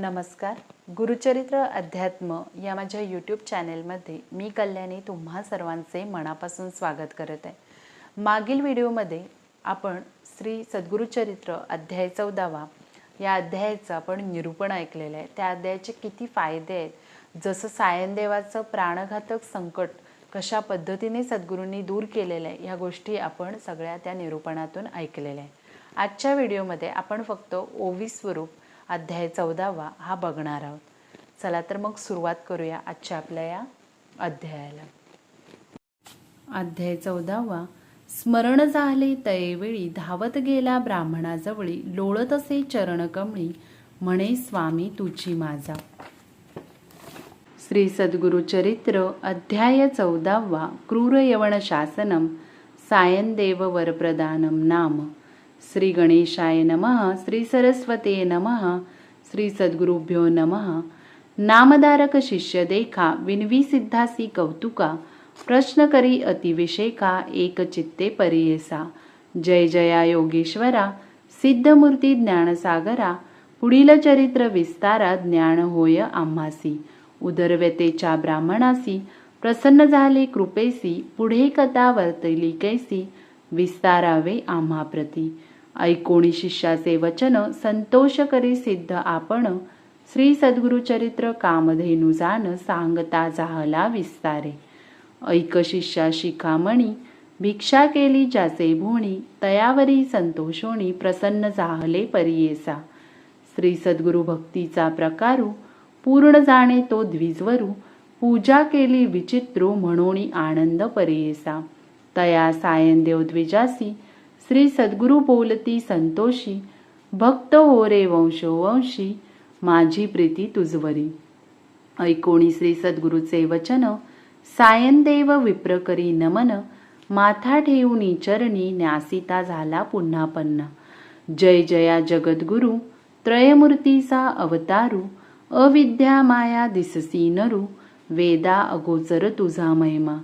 नमस्कार. गुरुचरित्र अध्यात्म या माझ्या यूट्यूब चॅनेलमध्ये मी कल्याणी तुम्हा सर्वांचे मनापासून स्वागत करत आहे. मागील व्हिडिओमध्ये आपण श्री सद्गुरुचरित्र अध्याय चौदावा या अध्यायाचं आपण निरूपण ऐकलेलं आहे. त्या अध्यायाचे किती फायदे आहेत? जसं सायनदेवाचं प्राणघातक संकट कशा पद्धतीने सद्गुरूंनी दूर केलेलं आहे ह्या गोष्टी आपण सगळ्या त्या निरूपणातून ऐकलेल्या आहे आजच्या व्हिडिओमध्ये आपण फक्त ओवी स्वरूप अध्याय चौदावा हा बघणार आहोत. चला तर मग सुरुवात करूया आजच्या आपल्या या अध्यायाला. अध्याय चौदावा स्मरण झाले तयवेळी धावत गेला ब्राह्मणाजवळी लोळत असे चरणकमळी म्हणे स्वामी तुझी माझा. श्री सद्गुरु चरित्र अध्याय चौदावा क्रूर यवण शासनम सायनदेव वरप्रदानम नाम. श्री गणेशाय नमः श्री सरस्वते नमः श्री सद्गुरुभ्यो नमः। नामधारक शिष्य देखा विनवी सिद्धासी कौतुका प्रश्न करी अतिविषेका एक चित्ते परियेसा। जय जया योगेश्वरा सिद्धमूर्ती ज्ञानसागरा पुढील चरित्र विस्तारा ज्ञान होय आम्हासी। उदरव्यतेच्या ब्राह्मणासी प्रसन्न झाले कृपेसी पुढे कथा वर्तली कैसी विस्तारावे आम्हाप्रती। ऐकोणी शिष्याचे वचन संतोष करी सिद्ध आपण श्री सद्गुरुचरित्र कामधेनुजान सांगता जाहला विस्तारे. ऐक शिष्या शिखामणी भिक्षा केली ज्याचे भोणी तयावरी संतोषोणी प्रसन्न जाहले परियेसा. श्री सद्गुरु भक्तीचा प्रकारू पूर्ण जाणे तो द्विजवरू पूजा केली विचित्रू म्हणून आनंद परियेसा. तया सायनदेव द्विजासी श्री सद्गुरु बोलती संतोषी भक्त हो रे वंशोवंशी माझी प्रीती तुझवरी. ऐकोणी श्री सद्गुरूचे वचन सायनदेव विप्रकरी नमन माथा ठेवून चरणी न्यासिता झाला पुन्हा पन्न. जय जया जगद्गुरु त्रयमूर्तीचा अवतारू अविद्या माया दिससी नरू वेदा अगोचर तुझा महिमा.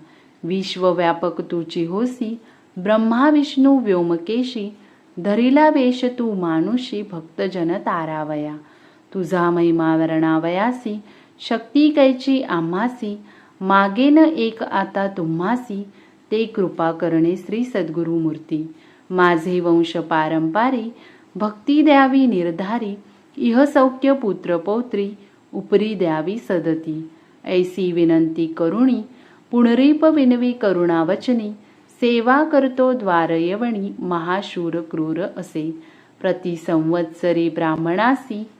विश्वव्यापक तुची होसी ब्रह्मा विष्णू व्योमकेशी धरिला वेश तू मानुषी भक्तजन तारावया तुझा महिमा वर्णावयासी शक्ती कैची आम्हासी मागेन एक आता तुम्हासी ते कृपा करणे श्री सद्गुरु मूर्ती माझे वंश पारंपारी भक्ती द्यावी निर्धारी इह सौख्य पुत्र पौत्री उपरी द्यावी सदती ऐसी विनंती करुणी पुनरीप विनवी करुणावचनी सेवा करतो द्वारयवणी महाशूर क्रूर असे. प्रतिसंवत्सरी ब्राह्मणासी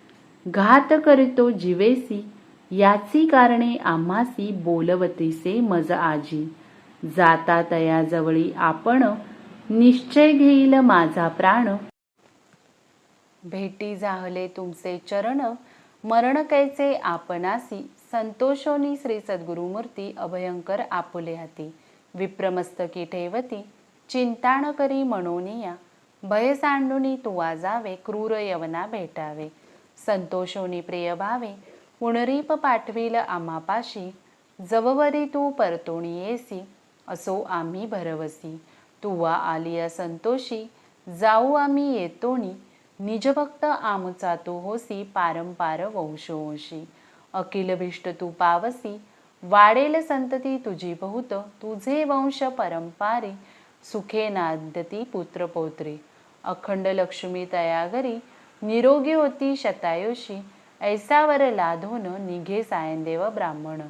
घात करतो जिवेसी याची कारणे आम्हासी बोलवतीसे मज आजी. जाता तयाजवळी आपण निश्चय घेईल माझा प्राण. भेटी जाहले तुमचे चरण मरण कैचे आपणासी संतोषोनी श्री सद्गुरुमूर्ती अभयंकर आपुले हाती. विप्रमस्तकी ठेवती. चिंताण करी मनोनिया भय सांडुनी तुवा जावे क्रूर यवना भेटावे. संतोषोनी प्रिय भावे पुनरीप पाठविल आम्हापाशी. जववरी तू परतोणी येसी असो आम्ही भरवसी. तुवा आलिया संतोषी जाऊ आम्ही येतोनी निजभक्त आमचा तू होसी पारंपार वंशोवंशी. अखिल भीष्ट तू पावसी वाढेल संतती तुझी बहुत तुझे वंश परंपारी सुखे नांदती पुत्र पौत्री. अखंड लक्ष्मी तयागरी निरोगी होती शतायुषी ऐसावर लाधोन निघे सायंदेव ब्राह्मण.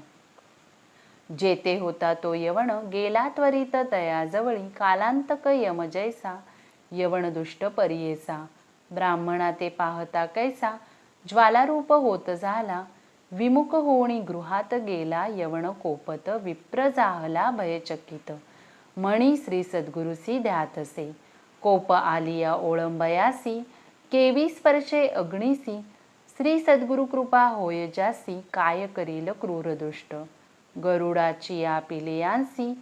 जेते होता तो यवण गेला त्वरित तयाजवळी कालांतक यम जैसा यवण दुष्ट परियेसा. ब्राह्मणा ते पाहता कैसा ज्वालारूप होत झाला विमुख होणी गृहात गेला यवण कोपत विप्र जाहला भयचकित. म्हणी श्री सद्गुरुसी ध्यातसे. कोप आलिया ओळंबयासी केवी स्पर्शे अग्निसी. श्री सद्गुरु कृपा होय जासी काय करील क्रूरदुष्ट. गरुडाची या पिलियांसी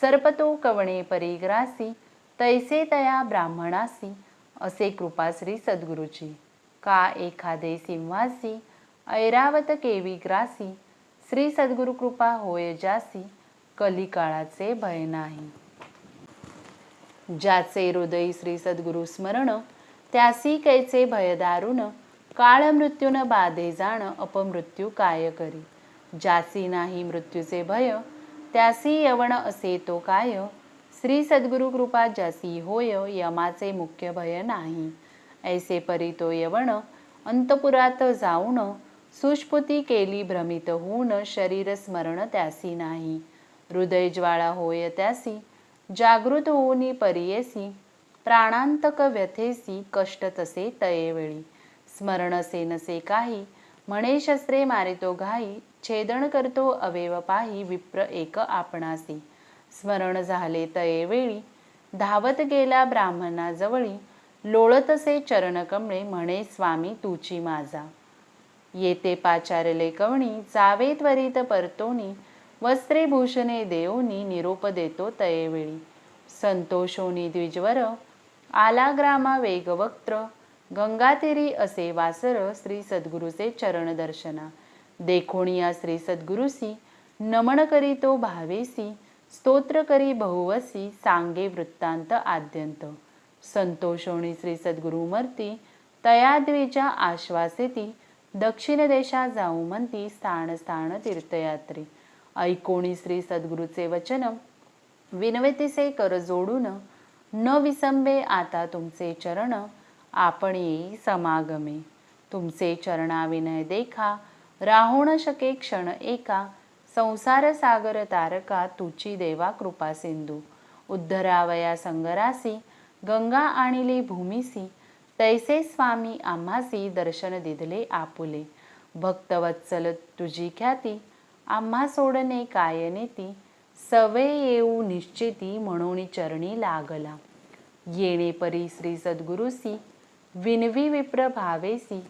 सर्पतो कवणे परिग्रासी. तैसे तया ब्राह्मणासी असे कृपा श्री सद्गुरुची. का एखादे सिंहासी ऐरावत केवी ग्रासी श्री सद्गुरु कृपा होय जासी कलिकाळाचे भय नाही. ज्याचे हृदय श्री सद्गुरु स्मरण त्यासी कैचे भय दारुण काळ मृत्यून बाधे जाण अपमृत्यू काय करी? ज्यासी नाही मृत्यूचे भय त्यासी यवण असे तो काय? श्री सद्गुरु कृपा ज्यासी होय यमाचे मुख्य भय नाही. ऐसे परी तो यवण अंतपुरात जाऊन सुष्पुती केली भ्रमित होऊन शरीर स्मरण त्यासी नाही. हृदय ज्वाळा होय त्यासी जागृत होऊनी परियेसी प्राणांतक व्यथेसी कष्ट तसे तयेवेळी स्मरण असे नसे काही म्हणे शस्त्रे मारितो घाई छेदन करतो अवेव पाही विप्र एक आपणासी. स्मरण झाले तयेवेळी धावत गेला ब्राह्मणाजवळी लोळतसे चरणकमळे म्हणे स्वामी तुची माझा. येते पाचारले कवणी जावे त्वरित परतोनी वस्त्रे भूषणे देऊनी निरोप देतो तयेवेळी. संतोषोनी द्विजवर आला ग्रामा वेगवक्त्र गंगातेरी असे वासर श्री सद्गुरुचे चरण दर्शना. देखोनिया श्री सद्गुरुसी नमन करी तो भावेसी स्तोत्र करी बहुवसी सांगे वृत्तांत आद्यंत. संतोषोणी श्री सद्गुरुमर्ती तयाद्वीच्या आश्वासेती दक्षिण देशा जाऊ म्हणती स्थान स्थान तीर्थयात्री. ऐकोणी श्री सद्गुरूचे वचन. विनवतीसे कर जोडून न विसंबे आता तुमचे चरण. आपण येई समागमे. तुमचे चरणाविनय देखा. राहून शके क्षण एका. संसार सागर तारका तुची देवा कृपा सिंधू. उद्धरावया संगरासी गंगा आणिली भूमिसी. तैसे स्वामी आम्हासी दर्शन दिधले आपुले. भक्तवत्सल तुझी ख्याती आम्हा सोडणे काय नेती? सवे येऊ निश्चिती म्हणून चरणी लागला. येणे परी श्री सद्गुरुसी विनवी विप्र भावेसी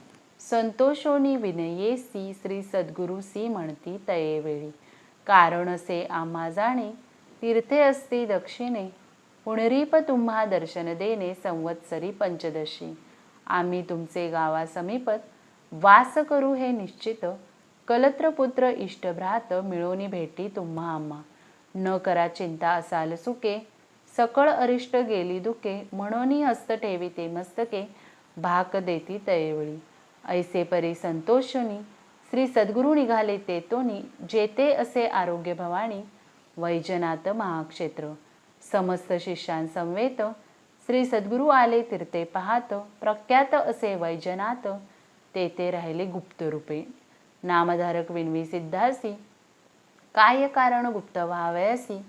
संतोषोनी विनयेसी श्री सद्गुरुसी म्हणती तयेवेळी कारण असे आम्हा जाणे तीर्थे असती दक्षिणे पुनरीप तुम्हा दर्शन देणे संवत्सरी पंचदशी. आम्ही तुमचे गावा समीपत वास करू हे निश्चित. कलत्रपुत्र इष्टभ्रात मिळोनी भेटी तुम्हा आम्हा. न करा चिंता असाल सुके सकळ अरिष्ट गेली दुके म्हणूनही हस्त ठेवी ते मस्तके. भाक देती तयेवळी ऐसे परी संतोषनी श्री सद्गुरू निघाले तेतोनी. जेते असे आरोग्य भवानी वैजनाथ महाक्षेत्र. समस्त शिष्यांसमवेत. श्री सद्गुरू आले तीर्थे पाहत. प्रख्यात असे वैजनाथ तेथे राहिले गुप्त रूपे नामधारक विनवी सिद्धासी. काय कारण गुप्त व्हावयासी?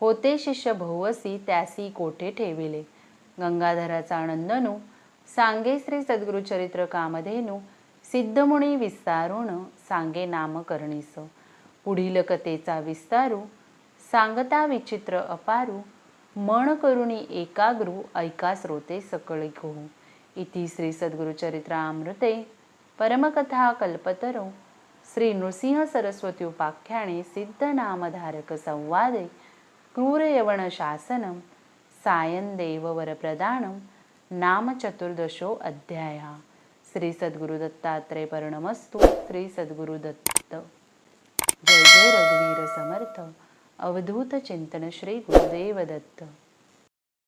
होते शिष्य भोवसी त्यासी कोठे ठेविले? गंगाधराचा नंदनू. सांगे श्री सद्गुरु चरित्र कामधेनू. सिद्धमुनी विस्तारुण. सांगे नामकरणीस. पुढील कथेचा विस्तारू. सांगता विचित्र अपारू मन करुणी एकाग्रू ऐका स्रोते सकळी कोहू इति श्री सद्गुरुचरित्रामृते परमकथा कल्पतरो. श्री नृसिंह सरस्वती उपाख्याने सिद्ध नामधारक संवादे क्रूर यवण शासनम सायन देव नाम चतुर्दशो अध्याय. श्री सद्गुरु दत्तात्रय पर्णमस्तु श्री सद्गुरु दत्त. जय जय रघुवीर समर्थ. अवधूत चिंतन श्री गुरुदेव दत्त